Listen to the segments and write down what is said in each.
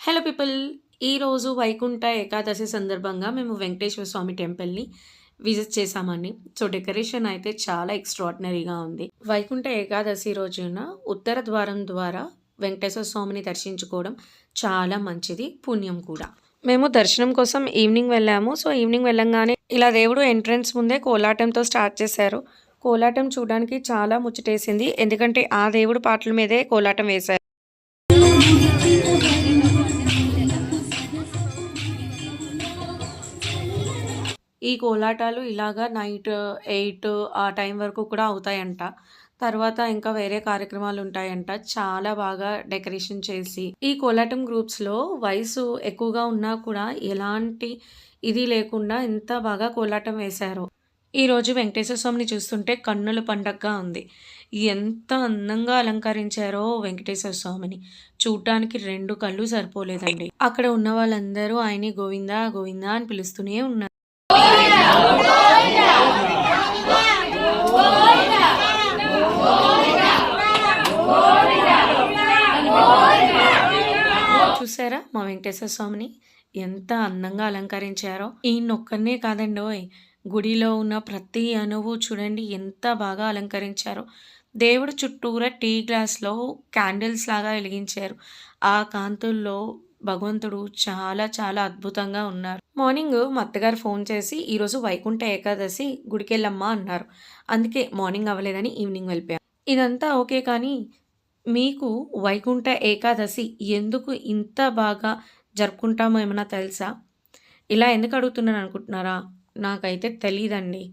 Hello people ఈరోజు వైకుంఠ ఏకాదశి సందర్భంగా మేము వెంకటేశ్వర స్వామి టెంపుల్ని విజిట్ చేశామండి. సో డెకరేషన్ అయితే చాలా ఎక్స్ట్రాడినరీగా ఉంది. వైకుంఠ ఏకాదశి రోజున ఉత్తర ద్వారం ద్వారా వెంకటేశ్వర స్వామిని దర్శించుకోవడం చాలా మంచిది పుణ్యం కూడా. మేము దర్శనం కోసం ఈవినింగ్ వెళ్ళాము. సో ఈవినింగ్ వెళ్ళంగానే ఇలా దేవుడు ఎంట్రన్స్ ముందే కోలాటంతో స్టార్ట్ చేశారు. కోలాటం చూడడానికి చాలా ముచ్చటేసింది. ఎందుకంటే ఆ దేవుడు పాటల మీదే కోలాటం వేశారు. ఈ కోలాటాలు ఇలాగా నైట్ ఎయిట్ ఆ టైం వరకు కూడా అవుతాయంట. తర్వాత ఇంకా వేరే కార్యక్రమాలు ఉంటాయంట. చాలా బాగా డెకరేషన్ చేసి ఈ కోలాటం గ్రూప్స్లో వయసు ఎక్కువగా ఉన్నా కూడా ఎలాంటి ఇది లేకుండా ఎంత బాగా కోలాటం వేశారు. ఈరోజు వెంకటేశ్వర స్వామిని చూస్తుంటే కన్నుల పండగగా ఉంది. ఎంత అందంగా అలంకరించారో వెంకటేశ్వర స్వామిని. చూడటానికి రెండు కళ్ళు సరిపోలేదండి. అక్కడ ఉన్న వాళ్ళందరూ ఆయన్ని గోవిందా గోవిందా అని పిలుస్తూనే ఉన్నారు. చూసారా మా వెంకటేశ్వర స్వామిని? ఎంత అందంగా అలంకరించారో. ఈయనొక్కనే కాదండి ఓయ్ గుడిలో ఉన్న ప్రతి అణువు చూడండి ఎంత బాగా అలంకరించారో. దేవుడు చుట్టూరా టీ గ్లాస్లో క్యాండిల్స్ లాగా వెలిగించారు. ఆ కాంతుల్లో భగవంతుడు చాలా చాలా అద్భుతంగా ఉన్నారు. మార్నింగ్ మా అత్తగారు ఫోన్ చేసి ఈరోజు వైకుంఠ ఏకాదశి గుడికెళ్ళమ్మా అన్నారు. అందుకే మార్నింగ్ అవ్వలేదని ఈవినింగ్ వెళ్ళిపోయాం. ఇదంతా ఓకే కానీ మీకు వైకుంఠ ఏకాదశి ఎందుకు ఇంత బాగా జరుపుకుంటామో ఏమైనా తెలుసా? ఇలా ఎందుకు అడుగుతున్నాను అనుకుంటున్నారా? నాకైతే తెలీదండి.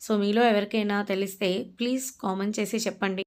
సో మీలో ఎవరికైనా తెలిస్తే ప్లీజ్ కామెంట్ చేసి చెప్పండి.